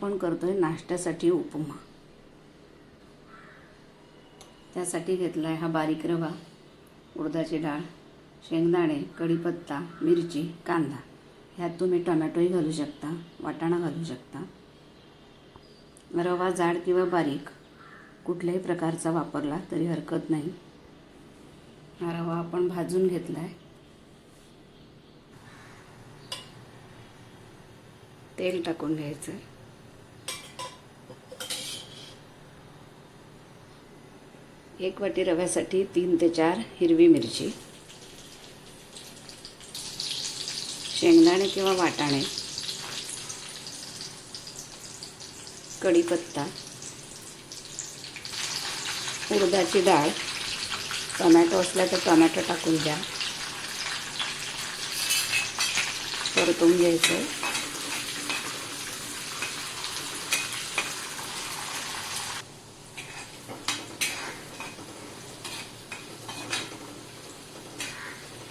आपण करतोय नाश्त्यासाठी उपमा. त्यासाठी घेतला आहे हा बारीक रवा उडदाची डाळ शेंगदाणे कढीपत्ता मिरची कांदा. ह्यात तुम्ही टोमॅटोही घालू शकता वाटाणा घालू शकता. रवा जाड किंवा बारीक कुठल्याही प्रकारचा वापरला तरी हरकत नाही. हा रवा आपण भाजून घेतला आहे तेल टाकून घ्यायचं एक वाटी रव्यासाठी तीन ते चार हिरवी मिरची शेंगदाणे किंवा वाटाणे कढीपत्ता उडदाची डाळ टोमॅटो असला तर टोमॅटो टाकून द्या. परतून घ्यायचं.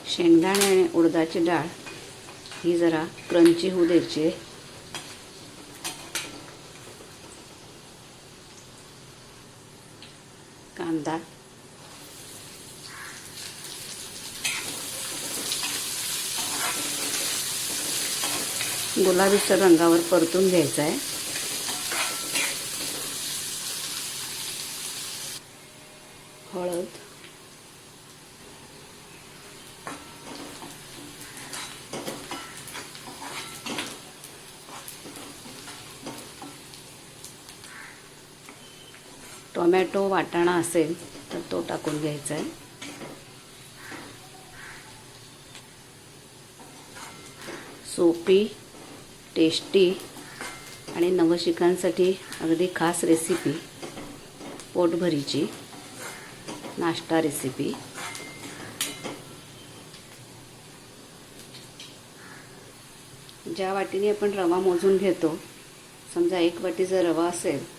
शेंगदाणे आणि उडदाची डाळ ही जरा क्रंची होऊ द्यायची. आहे. कांदा. गुलाबीच्या रंगावर परतून घ्यायचा आहे हळद. टोमॅटो वाटाणा असेल तर तो टाकून घ्यायचा आहे. सोपी टेस्टी आणि नवशिकांसाठी अगदी खास रेसिपी पोटभरीची नाश्ता रेसिपी ज्या वाटीने आपण रवा मोजून घेतो समजा एक वाटी जर रवा असेल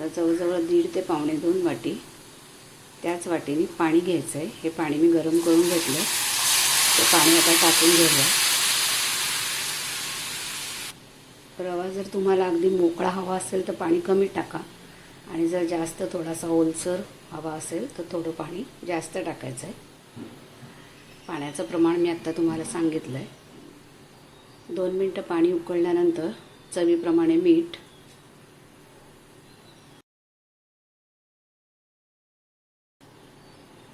तर जवळजवळ दीड ते पावणे दोन वाटी त्याच वाटीने पाणी घ्यायचं आहे हे पाणी मी गरम करून घेतलं ते पाणी आता टाकून घेऊया. रवा जर तुम्हाला अगदी मोकळा हवा असेल तर पाणी कमी टाका. आणि जर जास्त थोडासा ओलसर हवा असेल तर थोडं पाणी जास्त टाकायचं आहे पाण्याचं प्रमाण मी आत्ता तुम्हाला सांगितलं आहे दोन मिनटं पाणी उकळल्यानंतर चवीप्रमाणे मीठ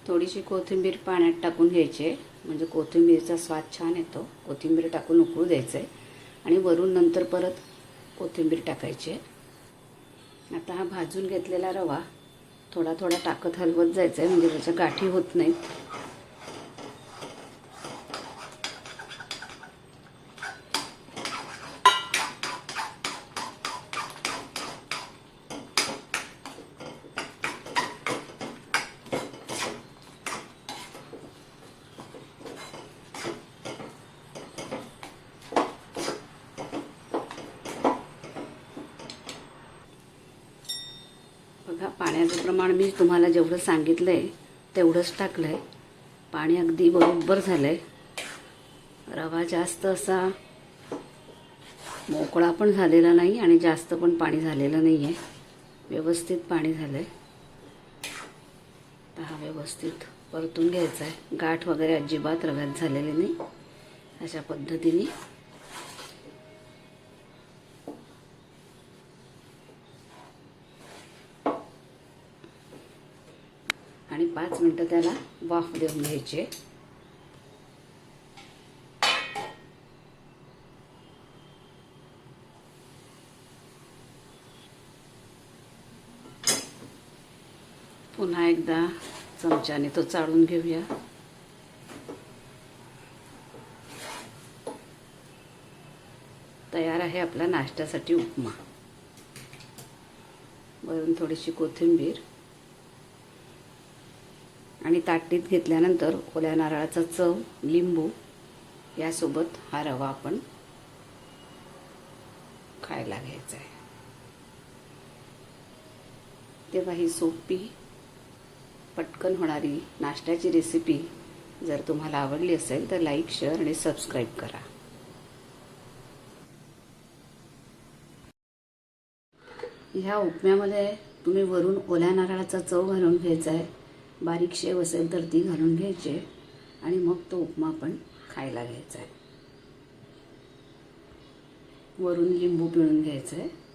थोडीशी कोथिंबीर पाण्यात टाकून घ्यायची. म्हणजे कोथिंबीरचा स्वाद छान येतो. कोथिंबीर टाकून उकळू द्यायचं आहे आणि वरून नंतर परत कोथिंबीर टाकायची. आहे आता हा भाजून घेतलेला रवा थोडा थोडा टाकत हलवत जायचं आहे म्हणजे त्याच्या गाठी होत नाहीत. पाण्याचं प्रमाण मी तुम्हाला जेवढं सांगितलं आहे तेवढंच टाकलं आहे पाणी अगदी बरोबर झालं आहे रवा जास्त असा मोकळा पण झालेला नाही आणि जास्त पण पाणी झालेलं नाही आहे व्यवस्थित पाणी झालं आहे तर हा व्यवस्थित परतून घ्यायचा आहे गाठ वगैरे अजिबात रव्यात झालेले नाही. अशा पद्धतीने आणि पाच मिनटं त्याला वाफ देऊन घ्यायचे. पुन्हा एकदा चमच्याने तो चाळून घेऊया. तयार आहे आपला नाश्त्यासाठी उपमा. वरून थोडीशी कोथिंबीर आणि ताटीत घेतल्यानंतर ओल्या नारळाचा चव लिंबू यासोबत हा रवा आपण खायला घ्यायचा आहे. तेव्हा ही सोपी पटकन होणारी नाश्त्याची रेसिपी जर तुम्हाला आवडली असेल तर लाईक शेअर आणि सबस्क्राईब करा. ह्या उपम्यामध्ये तुम्ही वरून ओल्या नारळाचा चव घालून घ्यायचा आहे. बारीक शेव असेल तर ती घालून घ्यायची आहे आणि मग तो उपमा आपण खायला घ्यायचा आहे. वरून लिंबू पिळून घ्यायचं आहे.